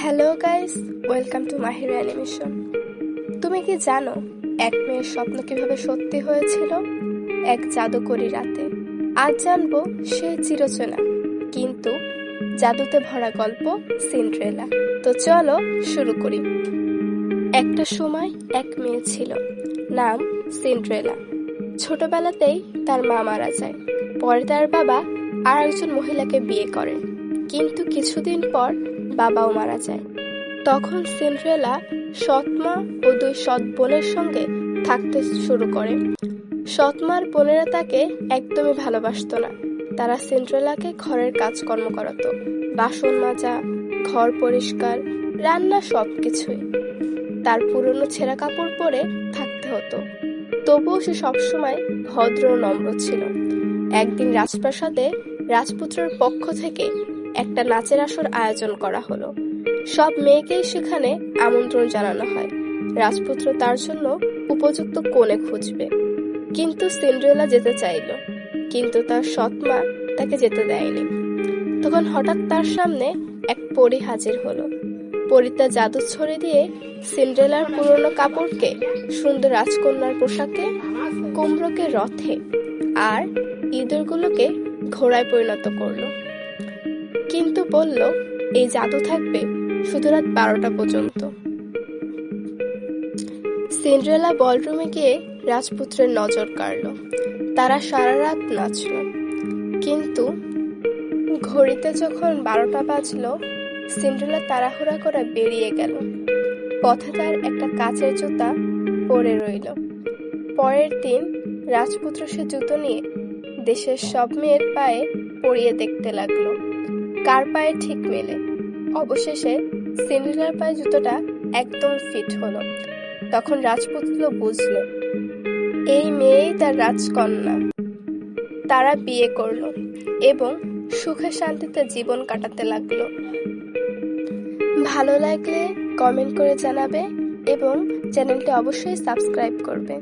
Hello guys welcome to Mahir animation তুমি কি জানো, এক মেয়ের স্বপ্ন কীভাবে সত্যি হয়েছিল? এক জাদুকরি রাতে। আজ জানব সে চিরচেনা, কিন্তু জাদুতে ভরা গল্প সিন্ড্রেলা। তো চলো শুরু করি। একটা সময় এক মেয়ে ছিল, নাম সিন্ড্রেলা। ছোটবেলাতেই তার মা মারা যায়। পরে তার বাবা আর একজন মহিলাকে বিয়ে করেন কিন্তু কিছুদিন পর বাবাও মারা যায়। তখন সিন্ড্রেলা সৎমা ও দুই সৎ বোনের সঙ্গে থাকতে শুরু করে। সৎমার বোনেরা তাকে একদমই ভালোবাসতো না। তারা সিন্ড্রেলাকে ঘরের কাজকর্ম করাতো। বাসন মাজা, ঘর পরিষ্কার, রান্না সব কিছুই তার পুরনো ছেঁড়া কাপড় পরে থাকতে হতো। তবুও সে সবসময় ভদ্র নম্র ছিল। একদিন রাজপ্রাসাদে রাজপুত্রের পক্ষ থেকে একটা নাচের আসর আয়োজন করা হলো। সব মেয়েকেই সেখানে আমন্ত্রণ জানানো হয়। রাজপুত্র তার জন্য উপযুক্ত কোণে খুঁজবে। কিন্তু সিন্ড্রেলা যেতে চাইল। কিন্তু তার সৎমা তাকে যেতে দেয়নি। তখন হঠাৎ তার সামনে এক পরী হাজির হলো। পরীটা জাদু ছড়ে দিয়ে সিন্ড্রেলার পুরনো কাপড়কে, সুন্দর রাজকন্যার পোশাকে, কুমড়োকে রথে আর ইঁদুরগুলোকে ঘোড়ায় পরিণত করল। কিন্তু বলল, এই জাদু থাকবে শুধু রাত বারোটা পর্যন্ত। সিন্ড্রেলা বলরুমে গিয়ে রাজপুত্রের নজর কাড়ল। তারা সারা রাত নাচল। কিন্তু ঘড়িতে যখন বারোটা বাজলো, সিন্ড্রেলা তাড়াহুড়া করে বেরিয়ে গেল। পথে তার একটা কাচের জুতা পরে রইল। পরের দিন রাজপুত্র সে জুতো নিয়ে দেশের সব মেয়ের পায়ে পরিয়ে দেখতে লাগল। কার পায়ে ঠিক মেলে? অবশেষে সিন্ড্রেলার পায়ে জুতোটা একদম ফিট হলো। তখন রাজপুত্র বুঝলো, এই মেয়েই তার রাজকন্যা। তারা বিয়ে করল এবং সুখে শান্তিতে জীবন কাটাতে লাগল। ভালো লাগলে কমেন্ট করে জানাবে এবং চ্যানেলটি অবশ্যই সাবস্ক্রাইব করবে।